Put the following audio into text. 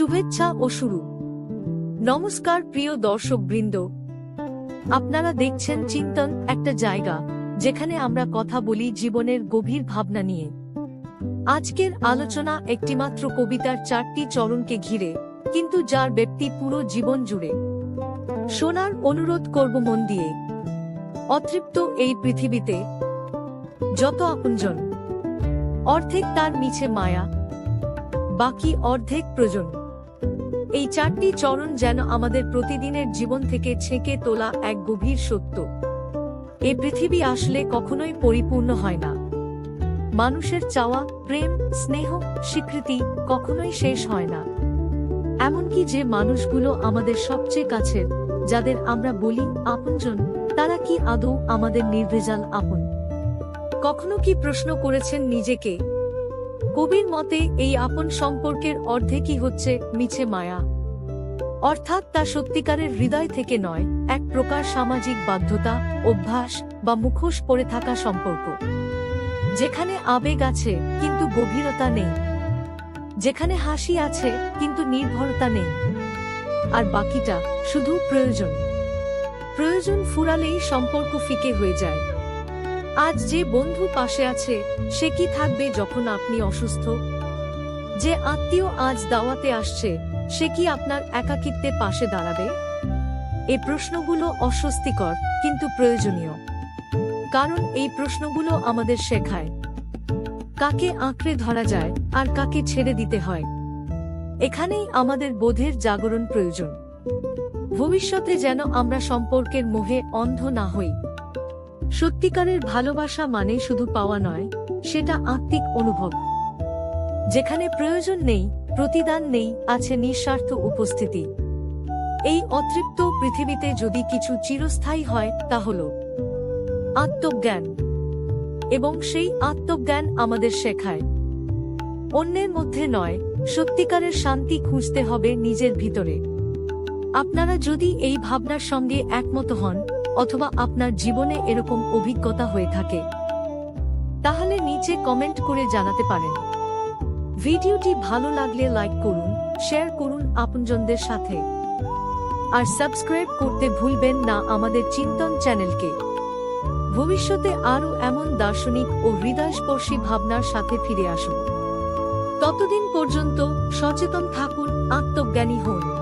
শুভেচ্ছা ও শুরু। নমস্কার প্রিয় দর্শকবৃন্দ। আপনারা দেখছেন চিন্তন একটা জায়গা, যেখানে আমরা কথা বলি জীবনের গভীর ভাবনা নিয়ে। আজকের আলোচনা একটিমাত্র কবিতার চারটি চরণকে ঘিরে, কিন্তু যার ব্যক্তি পুরো জীবন জুড়ে। শোনার অনুরোধ করব মন দিয়ে। অতৃপ্ত এই পৃথিবীতে, যত আপনজন, অর্ধেক তার মিছে মায়া, বাকি অর্ধেক প্রয়োজন। এই চারটি চরণ যেন আমাদের প্রতিদিনের জীবন থেকে ছেঁকে তোলা এক গভীর সত্য। এ পৃথিবী আসলে কখনোই পরিপূর্ণ হয় না। মানুষের চাওয়া, প্রেম, স্নেহ, স্বীকৃতি কখনোই শেষ হয় না। এমনকি যে মানুষগুলো আমাদের সবচেয়ে কাছের, যাদের আমরা বলি আপনজন, তারা কি আদৌ আমাদের নির্ভেজাল আপন? কখনো কি প্রশ্ন করেছেন নিজেকে কবির মতে, এই আপন সম্পর্কের অর্ধে কি হচ্ছে মিছে মায়া। অর্থাৎ তা সত্যিকারের হৃদয় থেকে নয়, এক প্রকার সামাজিক বাধ্যতা, অভ্যাস বা মুখোশ পড়ে থাকা সম্পর্ক। যেখানে আবেগ আছে, কিন্তু গভীরতা নেই। যেখানে হাসি আছে, কিন্তু নির্ভরতা নেই। আর বাকিটা শুধু প্রয়োজন। প্রয়োজন ফুরালেই সম্পর্ক ফিকে হয়ে যায়। আজ যে বন্ধু পাশে আছে, সে কি থাকবে যখন আপনি অসুস্থ? যে আত্মীয় আজ দাওয়াতে আসছে, সে কি আপনার একাকিত্বে পাশে দাঁড়াবে? এই প্রশ্নগুলো অস্বস্তিকর, কিন্তু প্রয়োজনীয়। কারণ এই প্রশ্নগুলো আমাদের শেখায়। কাকে আঁকড়ে ধরা যায়, আর কাকে ছেড়ে দিতে হয়। এখানেই আমাদের বোধের জাগরণ প্রয়োজন। ভবিষ্যতে যেন আমরা সম্পর্কের মোহে অন্ধ না হই। সত্যিকারের ভালোবাসা মানে শুধু পাওয়া নয়, সেটা আত্মিক অনুভব। যেখানে প্রয়োজন নেই, প্রতিদান নেই, আছে নিঃস্বার্থ উপস্থিতি। এই অতৃপ্ত পৃথিবীতে যদি কিছু চিরস্থায়ী হয়, তা হল আত্মজ্ঞান। এবং সেই আত্মজ্ঞান আমাদের শেখায়। অন্যের মধ্যে নয়, সত্যিকারের শান্তি খুঁজতে হবে নিজের ভিতরে। আপনারা যদি এই ভাবনার সঙ্গে একমত হন অথবা আপনার জীবনে এরকম অভিজ্ঞতা হয়ে থাকে। তাহলে নিচে কমেন্ট করে জানাতে পারেন। ভিডিওটি ভালো লাগলে লাইক করুন, শেয়ার করুন আপনজনদের সাথে। আর সাবস্ক্রাইব করতে ভুলবেন না আমাদের চিন্তন চ্যানেলকে। ভবিষ্যতে আরও এমন দার্শনিক ও হৃদয়স্পর্শী ভাবনার সাথে ফিরে আসব ততদিন পর্যন্ত সচেতন থাকুন, আত্মজ্ঞানী হন।